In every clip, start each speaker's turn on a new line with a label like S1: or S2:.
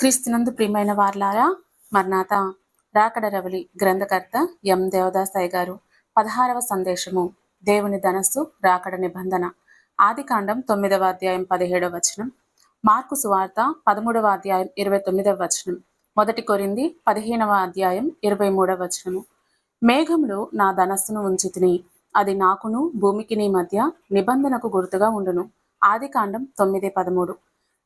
S1: క్రీస్తునందు ప్రియమైన వార్లారా మర్నాథ రాకడ రవలి గ్రంథకర్త ఎం. దేవదాసాయి గారు పదహారవ సందేశము దేవుని ధనస్సు రాకడ నిబంధన. ఆది కాండం తొమ్మిదవ అధ్యాయం పదిహేడవ వచనం. మార్కు సువార్త పదమూడవ అధ్యాయం ఇరవై తొమ్మిదవ వచనం. మొదటి కొరింది పదిహేనవ అధ్యాయం ఇరవై మూడవ వచనము. మేఘంలో నా ధనస్సును ఉంచితిని అది నాకును భూమికి నీ మధ్య నిబంధనకు గుర్తుగా ఉండును. ఆది కాండం తొమ్మిది పదమూడు.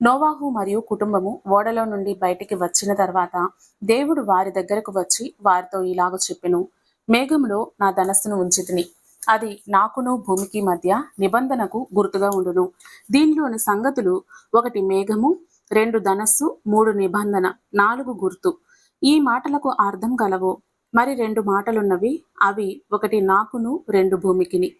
S1: నోవాహు మరియు కుటుంబము ఓడలో నుండి బయటికి వచ్చిన తర్వాత దేవుడు వారి దగ్గరకు వచ్చి వారితో ఇలాగ చెప్పెను మేఘంలో నా ధనస్సును ఉంచితిని. అది నాకును భూమికి మధ్య నిబంధనకు గుర్తుగా ఉండును. దీనిలోని సంగతులు ఒకటి మేఘము రెండు ధనస్సు మూడు నిబంధన నాలుగు గుర్తు. ఈ మాటలకు అర్థం కలవు మరి రెండు మాటలున్నవి అవి ఒకటి నాకును రెండు భూమికిని.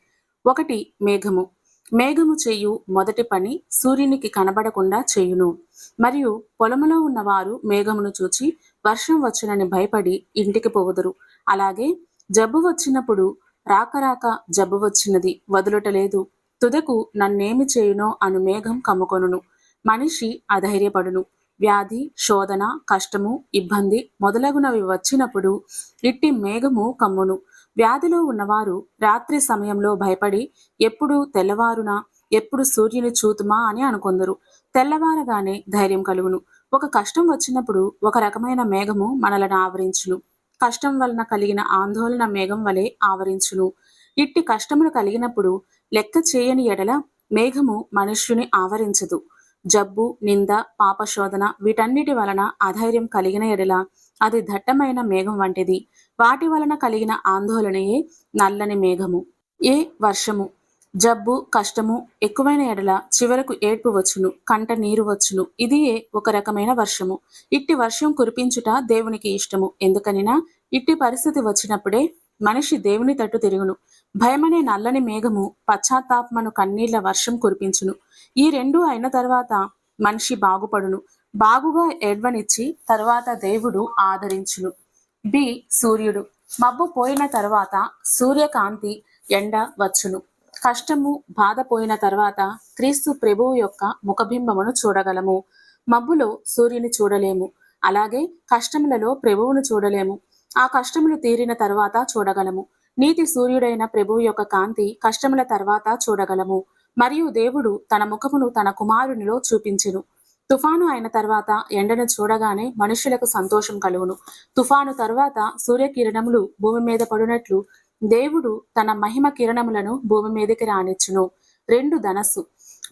S1: ఒకటి మేఘము మేఘము చేయు మొదటి పని సూర్యునికి కనబడకుండా చేయును. మరియు పొలములో ఉన్నవారు మేఘమును చూచి వర్షం వచ్చునని భయపడి ఇంటికి పోవుదురు. అలాగే జబ్బు వచ్చినప్పుడు రాక రాక జబ్బు వచ్చినది వదులుటలేదు. తుదకు నన్నేమి చేయునో అను మేఘం కమ్ముకొనును. మనిషి అధైర్యపడును. వ్యాధి శోధన కష్టము ఇబ్బంది మొదలగునవి వచ్చినప్పుడు ఇట్టి మేఘము కమ్మును. వ్యాధిలో ఉన్నవారు రాత్రి సమయంలో భయపడి ఎప్పుడు తెల్లవారున ఎప్పుడు సూర్యుని చూతుమా అని అనుకొందరు. తెల్లవారగానే ధైర్యం కలుగును. ఒక కష్టం వచ్చినప్పుడు ఒక రకమైన మేఘము మనలను ఆవరించును. కష్టం వలన కలిగిన ఆందోళన మేఘం వలె ఆవరించును. ఇట్టి కష్టములు కలిగినప్పుడు లెక్క చేయని ఎడల మేఘము మనుష్యుని ఆవరించదు. జబ్బు నింద పాపశోధన వీటన్నిటి వలన అధైర్యం కలిగిన ఎడల అది దట్టమైన మేఘం వంటిది. వాటి వలన కలిగిన ఆందోళనయే నల్లని మేఘము. ఏ వర్షము? జబ్బు కష్టము ఎక్కువైన ఎడల చివరకు ఏడ్పు వచ్చును కంట నీరు వచ్చును. ఇదియే ఒక రకమైన వర్షము. ఇట్టి వర్షం కురిపించుట దేవునికి ఇష్టము. ఎందుకనినా ఇట్టి పరిస్థితి వచ్చినప్పుడే మనిషి దేవుని తట్టు తిరుగును. భయమనే నల్లని మేఘము పశ్చాత్తాపమను కన్నీళ్ళ వర్షం కురిపించును. ఈ రెండు అయిన తర్వాత మనిషి బాగుపడును. బాగుగా ఏడ్వనిచ్చి తర్వాత దేవుడు ఆదరించును. బి. సూర్యుడు. మబ్బు పోయిన తర్వాత సూర్యకాంతి ఎండ వచ్చును. కష్టము బాధ పోయిన తర్వాత క్రీస్తు ప్రభువు యొక్క ముఖబింబమును చూడగలము. మబ్బులో సూర్యుని చూడలేము. అలాగే కష్టములలో ప్రభువును చూడలేము. ఆ కష్టములు తీరిన తర్వాత చూడగలము. నీతి సూర్యుడైన ప్రభువు యొక్క కాంతి కష్టముల తర్వాత చూడగలము. మరియు దేవుడు తన ముఖమును తన కుమారునిలో చూపించెను. తుఫాను అయిన తర్వాత ఎండను చూడగానే మనుషులకు సంతోషం కలుగును. తుఫాను తర్వాత సూర్యకిరణములు భూమి మీద పడినట్లు దేవుడు తన మహిమ కిరణములను భూమి మీదకి రానిచ్చును. రెండు ధనస్సు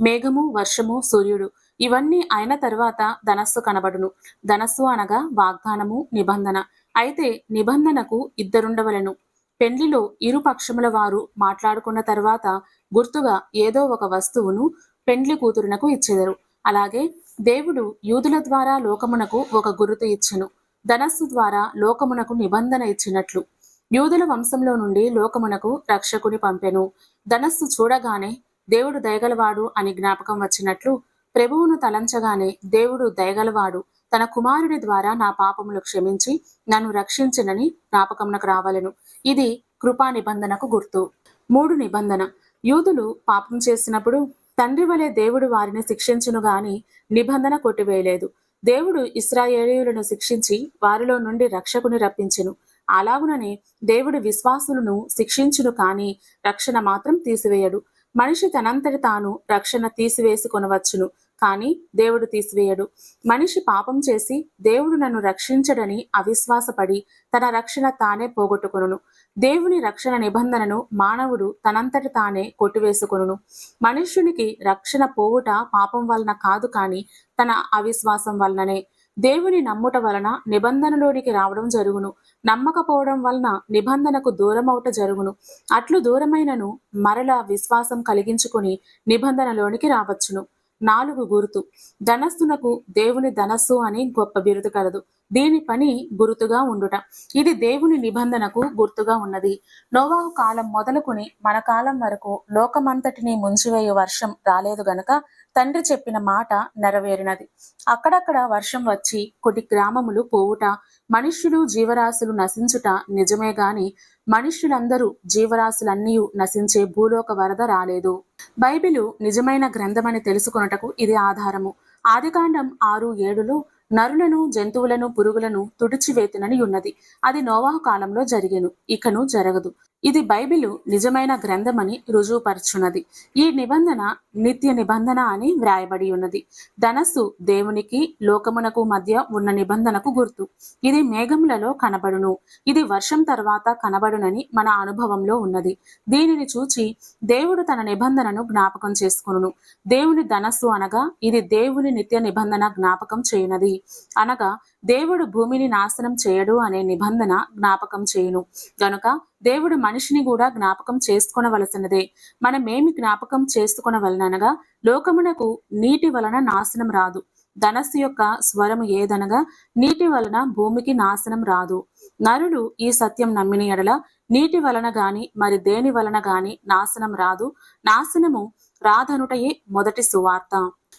S1: మేఘము వర్షము సూర్యుడు ఇవన్నీ అయిన తర్వాత ధనస్సు కనబడును. ధనస్సు అనగా వాగ్దానము నిబంధన. అయితే నిబంధనకు ఇద్దరుండవలను. పెండ్లిలో ఇరు పక్షముల వారు మాట్లాడుకున్న తర్వాత గుర్తుగా ఏదో ఒక వస్తువును పెండ్లి కూతురునకు ఇచ్చెదరు. అలాగే దేవుడు యూదుల ద్వారా లోకమునకు ఒక గురుతు ఇచ్చెను. ధనస్సు ద్వారా లోకమునకు నిబంధన ఇచ్చినట్లు. యూదుల వంశంలో నుండి లోకమునకు రక్షకుని పంపెను. ధనస్సు చూడగానే దేవుడు దయగలవాడు అని జ్ఞాపకం వచ్చినట్లు ప్రభువును తలంచగానే దేవుడు దయగలవాడు. తన కుమారుడి ద్వారా నా పాపములు క్షమించి నన్ను రక్షించనని జ్ఞాపకమునకు రావలెను. ఇది కృపా నిబంధనకు గుర్తు. మూడు నిబంధన. యూదులు పాపం చేసినప్పుడు తండ్రి వలె దేవుడు వారిని శిక్షించును గాని నిబంధన కొట్టివేయలేదు. దేవుడు ఇస్రాయేలీయులను శిక్షించి వారిలో నుండి రక్షకుని రప్పించెను. అలాగుననే దేవుడు విశ్వాసులను శిక్షించును కాని రక్షణ మాత్రం తీసివేయడు. మనిషి తనంతటి తాను రక్షణ తీసివేసుకొనవచ్చును కానీ దేవుడు తీసివేయడు. మనిషి పాపం చేసి దేవుడు నన్ను రక్షించడని అవిశ్వాసపడి తన రక్షణ తానే పోగొట్టుకును దేవుని రక్షణ నిబంధనను మానవుడు తనంతట తానే కొట్టివేసుకును మనుష్యునికి రక్షణ పోవుట పాపం వలన కాదు కానీ తన అవిశ్వాసం వలననే. దేవుని నమ్ముట వలన నిబంధనలోనికి రావడం జరుగును. నమ్మకపోవడం వలన నిబంధనకు దూరమవుట జరుగును. అట్లు దూరమైనను మరల విశ్వాసం కలిగించుకుని నిబంధనలోనికి రావచ్చును. నాలుగు గుర్తు. ధనస్సునకు దేవుని ధనస్సు అని గొప్ప బిరుదు కలదు. దీని పని గుర్తుగా ఉండుట. ఇది దేవుని నిబంధనకు గుర్తుగా ఉన్నది. నోవాహు కాలం మొదలుకుని మన కాలం వరకు లోకమంతటిని ముంచివేయు వర్షం రాలేదు గనక తండ్రి చెప్పిన మాట నెరవేరినది. అక్కడక్కడ వర్షం వచ్చి కొన్ని గ్రామములు పోవుట మనుష్యులు జీవరాశులు నశించుట నిజమే గాని మనుష్యులందరూ జీవరాశులన్నీ నశించే భూలోక వరద రాలేదు. బైబిలు నిజమైన గ్రంథమని తెలుసుకొనుటకు ఇది ఆధారము. ఆదికాండం ఆరు ఏడులో నరులను జంతువులను పురుగులను తుడిచివేతునని ఉన్నది. అది నోవాహు కాలంలో జరిగెను. ఇకను జరగదు. ఇది బైబిలు నిజమైన గ్రంథమని రుజువుపరచున్నది. ఈ నిబంధన నిత్య నిబంధన అని వ్రాయబడి ఉన్నది. ధనస్సు దేవునికి లోకమునకు మధ్య ఉన్న నిబంధనకు గుర్తు. ఇది మేఘములలో కనబడును. ఇది వర్షం తర్వాత కనబడునని మన అనుభవంలో ఉన్నది. దీనిని చూచి దేవుడు తన నిబంధనను జ్ఞాపకం చేసుకును దేవుని ధనస్సు అనగా ఇది దేవుని నిత్య నిబంధన జ్ఞాపకం చేయనది. అనగా దేవుడు భూమిని నాశనం చేయడు అనే నిబంధన జ్ఞాపకం చేయును. గనుక దేవుడు మనిషిని కూడా జ్ఞాపకం చేసుకునవలసినదే. మనమేమి జ్ఞాపకం చేసుకునవలనగా లోకమునకు నీటి వలన నాశనం రాదు. ధనస్సు యొక్క స్వరము ఏదనగా నీటి వలన భూమికి నాశనం రాదు. నరుడు ఈ సత్యం నమ్మిన ఎడల నీటి వలన గాని మరి దేని వలన గాని నాశనం రాదు. నాశనము రాదనుటయే మొదటి సువార్త.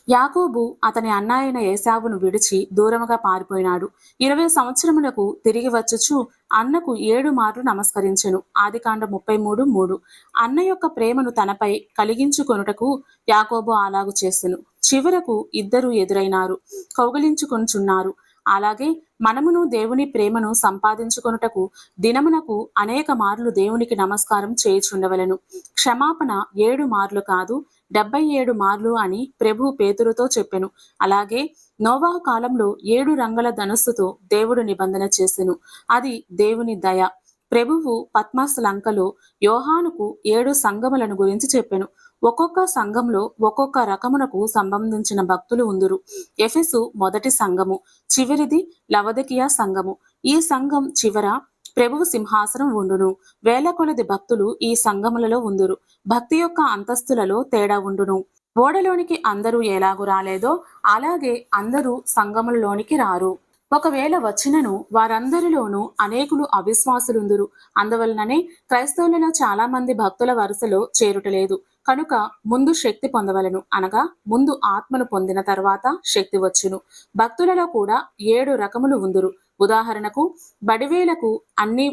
S1: యాకోబు అతని అన్నాయన ఏసావును విడిచి దూరముగా పారిపోయినాడు. ఇరవై సంవత్సరములకు తిరిగి వచ్చుచు అన్నకు ఏడు మార్లు నమస్కరించెను. ఆదికాండ ముప్పై మూడు. మూడు అన్న యొక్క ప్రేమను తనపై కలిగించుకొనుటకు యాకోబు అలాగు చేసెను. చివరకు ఇద్దరు ఎదురైనారు. కౌగలించుకొనుచున్నారు. అలాగే మనమును దేవుని ప్రేమను సంపాదించుకొనుటకు దినమునకు అనేక మార్లు దేవునికి నమస్కారం చేయుచుండవలను. క్షమాపణ ఏడు మార్లు కాదు డెబ్బై ఏడు మార్లు అని ప్రభు పేతురుతో చెప్పెను. అలాగే నోవా కాలంలో ఏడు రంగుల ధనుస్సుతో దేవుడు నిబంధన చేసెను. అది దేవుని దయ. ప్రభువు పద్మాస్ లంకలో యోహానుకు ఏడు సంఘములను గురించి చెప్పెను. ఒక్కొక్క సంఘంలో ఒక్కొక్క రకమునకు సంబంధించిన భక్తులు ఉందురు. ఎఫెసు మొదటి సంఘము చివరిది లవదకియా సంఘము. ఈ సంఘం చివర ప్రభువు సింహాసనం ఉండును. వేల కొలది భక్తులు ఈ సంఘములలో ఉందురు. భక్తి యొక్క అంతస్తులలో తేడా ఉండును. ఓడలోనికి అందరూ ఎలాగు రాలేదో అలాగే అందరూ సంగములలోనికి రారు. ఒకవేళ వచ్చినను వారందరిలోనూ అనేకులు అవిశ్వాసులుందురు. అందువలననే క్రైస్తవులలో చాలా మంది భక్తుల వరుసలో చేరుటలేదు. కనుక ముందు శక్తి పొందవలను. అనగా ముందు ఆత్మను పొందిన తర్వాత శక్తి వచ్చును. భక్తులలో కూడా ఏడు రకములు ఉందురు. ఉదాహరణకు బడివేలకు అన్ని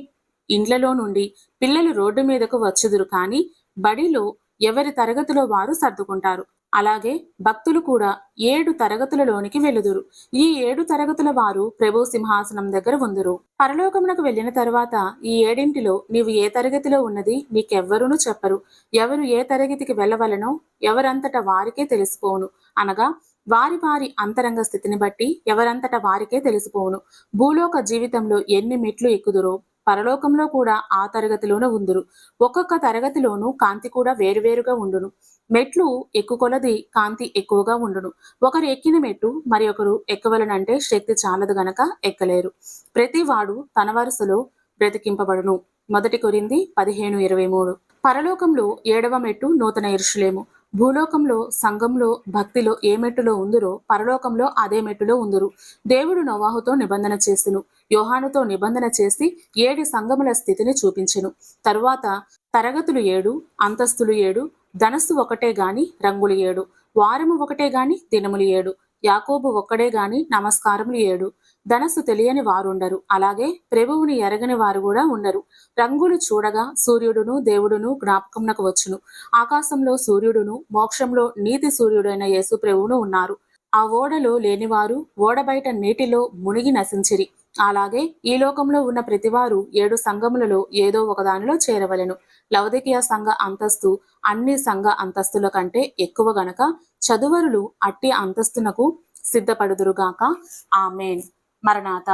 S1: ఇండ్లలో నుండి పిల్లలు రోడ్డు మీదకు వచ్చుదురు కానీ బడిలో ఎవరి తరగతిలో వారు సర్దుకుంటారు. అలాగే భక్తులు కూడా ఏడు తరగతులలోనికి వెలుదురు ఈ ఏడు తరగతుల వారు ప్రభు సింహాసనం దగ్గర ఉందురు. పరలోకమునకు వెళ్ళిన తర్వాత ఈ ఏడింటిలో నీవు ఏ తరగతిలో ఉన్నది నీకెవ్వరూను చెప్పరు. ఎవరు ఏ తరగతికి వెళ్ళవలనో ఎవరంతటా వారికే తెలిసిపోను అనగా వారి వారి అంతరంగ స్థితిని బట్టి ఎవరంతట వారికే తెలిసిపోవును. భూలోక జీవితంలో ఎన్ని మెట్లు ఎక్కుదురో పరలోకంలో కూడా ఆ తరగతిలోనే ఉందురు. ఒక్కొక్క తరగతిలోనూ కాంతి కూడా వేరువేరుగా ఉండును. మెట్లు ఎక్కుకొలది కాంతి ఎక్కువగా ఉండును. ఒకరు ఎక్కిన మెట్టు మరి ఒకరు ఎక్కవలనంటే శక్తి చాలదు గనక ఎక్కలేరు. ప్రతి వాడు తన వరుసలో బ్రతికింపబడును. మొదటి కొరింది పదిహేను ఇరవై మూడు. పరలోకంలో ఏడవ మెట్టు నూతన ఇరుషులేము భూలోకంలో సంఘంలో భక్తిలో ఏ మెట్టులో ఉందరో పరలోకంలో అదే మెట్టులో ఉందరు. దేవుడు నోవాహుతో నిబంధన చేసెను. యోహానుతో నిబంధన చేసి ఏడు సంఘముల స్థితిని చూపించెను. తరువాత తరగతులు ఏడు అంతస్తులు ఏడు ధనస్సు ఒకటే గాని రంగులు ఏడు వారము ఒకటే గాని దినములు ఏడు యాకోబు ఒక్కడే గాని నమస్కారములు ఏడు. ధనస్సు తెలియని వారుండరు. అలాగే ప్రభువుని ఎరగని వారు కూడా ఉండరు. రంగులు చూడగా సూర్యుడును దేవుడును జ్ఞాపకంనకు వచ్చును. ఆకాశంలో సూర్యుడును మోక్షంలో నీతి సూర్యుడైన యేసు ప్రభువును ఉన్నారు. ఆ ఓడలో లేనివారు ఓడ బయట నీటిలో మునిగి నశించిరి. అలాగే ఈ లోకంలో ఉన్న ప్రతివారు ఏడు సంఘములలో ఏదో ఒకదానిలో చేరవలెను. లవదికియా సంఘ అంతస్తు అన్ని సంఘ అంతస్తుల కంటే ఎక్కువ గనక చదువరులు అట్టి అంతస్తునకు సిద్ధపడుదురుగాక ఆమెన్. మరణాత